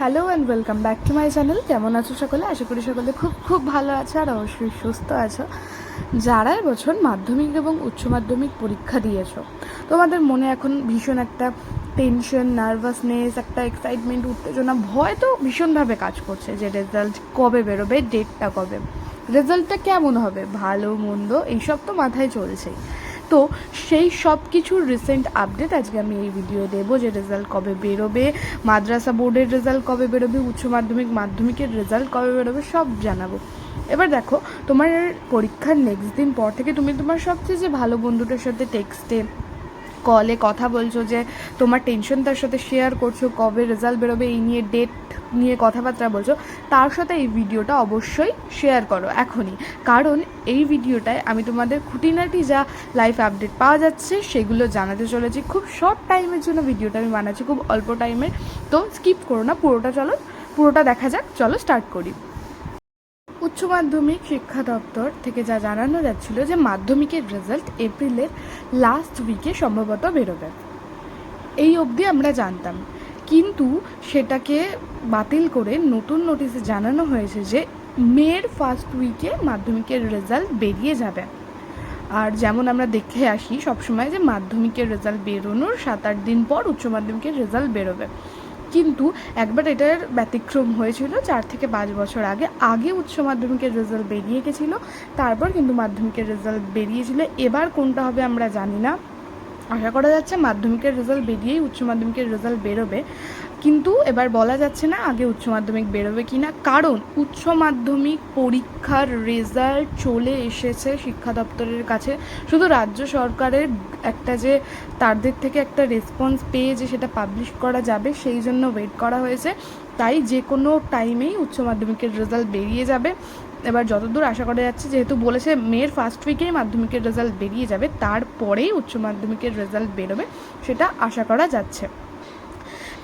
Hello and welcome back to my channel কেমন আছো সকলে? আশা করি সকলে খুব খুব ভালো আছো আর অবশ্যই সুস্থ আছো। যারা এবছর মাধ্যমিক এবং উচ্চ মাধ্যমিক পরীক্ষা দিয়েছ, তোমাদের মনে এখন ভীষণ একটা টেনশন নার্ভাসনেস একটা এক্সাইটমেন্ট উত্তেজনা, ভয় তো ভীষণভাবে কাজ করছে যে রেজাল্ট কবে বেরোবে ডেটটা কবে? রেজাল্টটা কেমন হবে? ভালো, মন্দ, এইসব তো মাথায় চলছেই। তো সেই সব কিছুর রিসেন্ট আপডেট আজকে আমি এই ভিডিও দেব যে রেজাল্ট কবে বেরোবে, মাদ্রাসা বোর্ডের রেজাল্ট কবে বেরোবে, উচ্চ মাধ্যমিক, মাধ্যমিকের রেজাল্ট কবে বেরোবে সব জানাব। এবার দেখো, তোমার পরীক্ষার নেক্সট দিন পর থেকে তুমি তোমার সবচেয়ে যে ভালো বন্ধুটার সাথে টেক্সটে কলে কথা বলছো যে তোমার টেনশন তার সাথে শেয়ার করছ, কবে রেজাল্ট বেরোবে, এই নিয়ে ডেট নিয়ে কথাবার্তা বলছো, তার সাথে এই ভিডিওটা অবশ্যই শেয়ার করো এখনই। কারণ এই ভিডিওটায় আমি তোমাদের খুঁটিনাটি যা লাইফ আপডেট পাওয়া যাচ্ছে সেগুলো জানাতে চলেছি। খুব শর্ট টাইমের জন্য ভিডিওটা আমি বানাচ্ছি, খুব অল্প টাইমের তো স্কিপ করো না, পুরোটা চলো, পুরোটা দেখা যাক, চলো স্টার্ট করি। উচ্চ মাধ্যমিক শিক্ষা দপ্তর থেকে যা জানানো যাচ্ছিল যে মাধ্যমিকের রেজাল্ট এপ্রিলের লাস্ট উইকে সম্ভবত বেরোবে। এই অবধি আমরা জানতাম। কিন্তু সেটাকে বাতিল করে নতুন নোটিশে জানানো হয়েছে যে মের ফার্স্ট উইকে মাধ্যমিকের রেজাল্ট বেরিয়ে যাবে। আর যেমন আমরা দেখে আসি সবসময় যে মাধ্যমিকের রেজাল্ট বেরোনোর সাত আট দিন পর উচ্চ মাধ্যমিকের রেজাল্ট বেরোবে। কিন্তু একবার এটার ব্যতিক্রম হয়েছিল চার থেকে পাঁচ বছর আগে। আগে উচ্চ মাধ্যমিকের রেজাল্ট বেরিয়ে গেছিল, তারপর কিন্তু মাধ্যমিকের রেজাল্ট বেরিয়েছিল। এবার কোনটা হবে আমরা জানি না। আশা করা যাচ্ছে মাধ্যমিকের রেজাল্ট বেরিয়েই উচ্চ মাধ্যমিকের রেজাল্ট বেরোবে। কিন্তু এবার বলা যাচ্ছে না আগে উচ্চ মাধ্যমিক বেরোবে কি না কারণ উচ্চ মাধ্যমিক পরীক্ষার রেজাল্ট চলে এসেছে শিক্ষা দপ্তরের কাছে। শুধু রাজ্য সরকারের একটা যে তাদের থেকে একটা রেসপন্স পেয়ে যে সেটা পাবলিশ করা যাবে, সেই জন্য ওয়েট করা হয়েছে। তাই যে কোনো টাইমেই উচ্চ মাধ্যমিকের রেজাল্ট বেরিয়ে যাবে। এবার যতদূর আশা করা যাচ্ছে, যেহেতু বলেছে মেয়ের ফার্স্ট উইকেই মাধ্যমিকের রেজাল্ট বেরিয়ে যাবে, তারপরেই উচ্চ মাধ্যমিকের রেজাল্ট বেরোবে, সেটা আশা করা যাচ্ছে।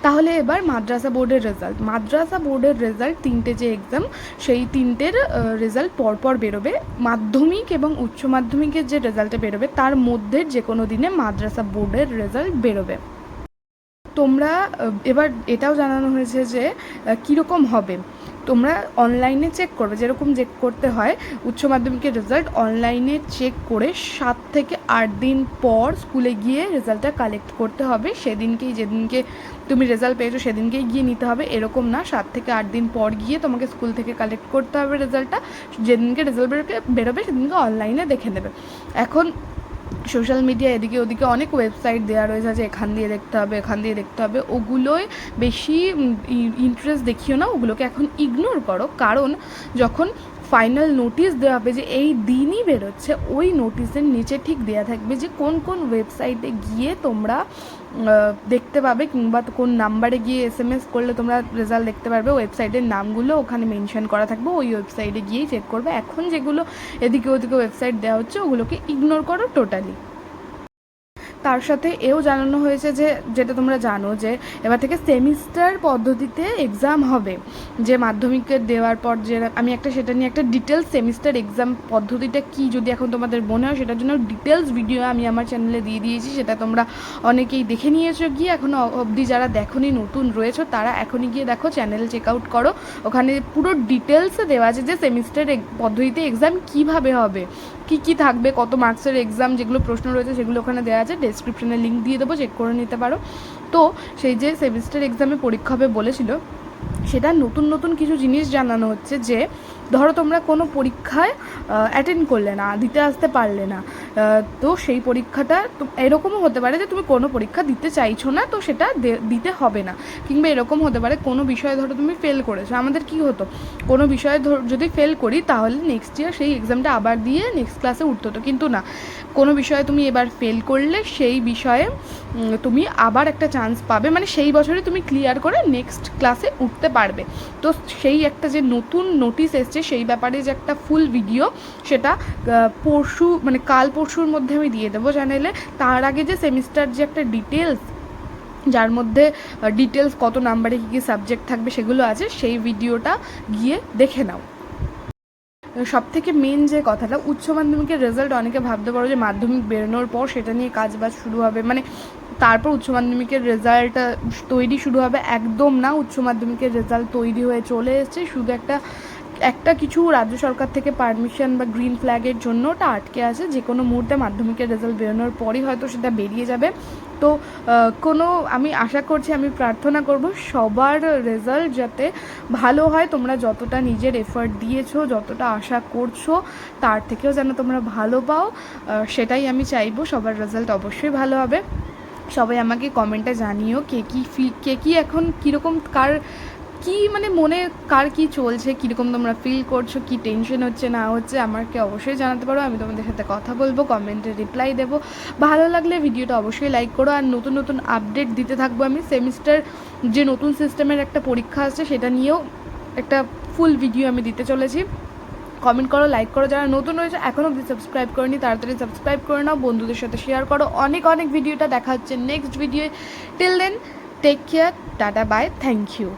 তাহলে এবার মাদ্রাসা বোর্ডের রেজাল্ট মাদ্রাসা বোর্ডের রেজাল্ট তিনটে যে এক্সাম সেই তিনটের রেজাল্ট পরপর বেরোবে। মাধ্যমিক এবং উচ্চ মাধ্যমিকের যে রেজাল্টে বেরোবে, তার মধ্যে যে কোনো দিনে মাদ্রাসা বোর্ডের রেজাল্ট বেরোবে। তোমরা এবার এটাও জানানো হয়েছে যে কীরকম হবে? তোমরা অনলাইনে চেক করবে, যেরকম চেক করতে হয়, উচ্চ মাধ্যমিকের রেজাল্ট অনলাইনে চেক করে সাত থেকে আট দিন পর স্কুলে গিয়ে রেজাল্টটা কালেক্ট করতে হবে। সেদিনকেই যেদিনকে তুমি রেজাল্ট পেয়েছ, সেদিনকেই গিয়ে নিতে হবে। এরকম না, সাত থেকে আট দিন পর গিয়ে তোমাকে স্কুল থেকে কালেক্ট করতে হবে রেজাল্টটা যেদিনকে রেজাল্ট বেরোবে বেরোবে, সেদিনকে অনলাইনে দেখে নেবে। এখন সোশ্যাল মিডিয়া এদিকে ওদিকে অনেক ওয়েবসাইট দেওয়া রয়েছে যে এখান দিয়ে দেখতে হবে, এখান দিয়ে দেখতে হবে। ওগুলোয় বেশি ইন্টারেস্ট দেখিও না, ওগুলোকে এখন ইগনোর করো। কারণ যখন ফাইনাল নোটিশ দেওয়া হবে যে এই দিনই বেরোচ্ছে, ওই নোটিশের নিচে ঠিক দেওয়া থাকবে যে কোন কোন ওয়েবসাইটে গিয়ে তোমরা দেখতে পাবে কিংবা কোন নাম্বারে গিয়ে এস এম এস করলে তোমরা রেজাল্ট দেখতে পারবে। ওয়েবসাইটের নামগুলো ওখানে মেনশন করা থাকবে। ওই ওয়েবসাইটে গিয়েই চেক করবে। এখন যেগুলো এদিকে ওদিকে ওয়েবসাইট দেওয়া হচ্ছে, ওগুলোকে ইগনোর করো টোটালি তার সাথে এও জানানো হয়েছে যে, যেটা তোমরা জানো যে, এবার থেকে সেমিস্টার পদ্ধতিতে এক্সাম হবে। যে মাধ্যমিকের দেওয়ার পর যে, আমি একটা সেটা নিয়ে একটা ডিটেলস সেমিস্টার এক্সাম পদ্ধতিটা কি যদি এখন তোমাদের মনে হয়, সেটার জন্য ডিটেলস ভিডিও আমি আমার চ্যানেলে দিয়ে দিয়েছি, সেটা তোমরা অনেকেই দেখে নিয়েছো। গিয়ে এখনও অবধি যারা দেখোনি, নতুন রয়েছে, তারা এখনই গিয়ে দেখো চ্যানেল চেক আউট করো। ওখানে পুরো ডিটেলসে দেওয়া আছে যে সেমিস্টার পদ্ধতিতে এক্সাম কীভাবে হবে। কি কি থাকবে, কত মার্কসের এক্সাম যেগুলো প্রশ্ন রয়েছে সেগুলো ওখানে দেওয়া আছে ডেসক্রিপশনে লিঙ্ক দিয়ে দেবো চেক করে নিতে পারো। তো সেই যে সেমিস্টার এক্সামে পরীক্ষা হবে বলেছিল সেটা নতুন নতুন কিছু জিনিস জানানো হচ্ছে যে, ধরো তোমরা কোনো পরীক্ষায় অ্যাটেন্ড করলে না, দিতে আসতে পারলে না তো সেই পরীক্ষাটা এরকমও হতে পারে যে তুমি কোনো পরীক্ষা দিতে চাইছো না, তো সেটা দিতে হবে না। কিংবা এরকম হতে পারে কোনো বিষয়ে ধরো তুমি ফেল করেছ। আমাদের কি হতো? কোনো বিষয়ে যদি ফেল করি, তাহলে নেক্সট ইয়ার সেই এক্সামটা আবার দিয়ে নেক্সট ক্লাসে উঠতে হতো। কিন্তু না, কোনো বিষয়ে তুমি এবার ফেল করলে, সেই বিষয়ে তুমি আবার একটা চান্স পাবে। মানে সেই বছরে তুমি ক্লিয়ার করে নেক্সট ক্লাসে উঠতে পারবে। তো সেই একটা যে নতুন নোটিশ এসছে, সেই ব্যাপারে যে একটা ফুল ভিডিও সেটা পরশু মানে কাল পরশুর মধ্যে আমি দিয়ে দেবো চ্যানেলে তার আগে যে সেমিস্টার যে একটা ডিটেলস যার মধ্যে ডিটেলস কত নাম্বারে কী কী সাবজেক্ট থাকবে সেগুলো আছে, সেই ভিডিওটা গিয়ে দেখে নাও। সব থেকে মেন যে কথাটা, উচ্চ মাধ্যমিকের রেজাল্ট অনেকে ভাবতে পারো যে মাধ্যমিক বেরোনোর পর সেটা নিয়ে কাজ বাজ শুরু হবে। মানে তারপর উচ্চ মাধ্যমিকের রেজাল্ট তৈরি শুরু হবে। একদম না, উচ্চ মাধ্যমিকের রেজাল্ট তৈরি হয়ে চলে এসেছে। শুধু একটা একটা কিছু রাজ্য সরকার থেকে পারমিশন বা গ্রিন ফ্ল্যাগের জন্য ওটা আটকে আছে। যে কোনো মুহূর্তে মাধ্যমিকের রেজাল্ট বেরোনোর পরই হয়তো সেটা বেরিয়ে যাবে। তো কোনো, আমি আশা করছি, আমি প্রার্থনা করব সবার রেজাল্ট যাতে ভালো হয়। তোমরা যতটা নিজের এফার্ট দিয়েছ, যতটা আশা করছ, তার থেকেও যেন তোমরা ভালো পাও। সেটাই আমি চাইব। সবার রেজাল্ট অবশ্যই ভালো হবে। সবাই আমাকে কমেন্টে জানিও কে কী ফিল কে কী এখন কীরকম, কার কি মানে মনে, কার কি চলছে, কীরকম তোমরা ফিল করছ, কি টেনশন হচ্ছে, না হচ্ছে, আমাকে অবশ্যই জানাতে পারো। আমি তোমাদের সাথে কথা বলব কমেন্টে রিপ্লাই দেবো। ভালো লাগলে ভিডিওটা অবশ্যই লাইক করো। আর নতুন নতুন আপডেট দিতে থাকব আমি। সেমিস্টার যে নতুন সিস্টেমের একটা পরীক্ষা আছে, সেটা নিয়েও একটা ফুল ভিডিও আমি দিতে চলেছি। কমেন্ট করো লাইক করো। যারা নতুন হয়েছে এখন অবধি সাবস্ক্রাইব করেনি, তাড়াতাড়ি সাবস্ক্রাইব করে নাও। বন্ধুদের সাথে শেয়ার করো। অনেক অনেক ভিডিওটা দেখা হচ্ছে next video till then take care tata bye thank you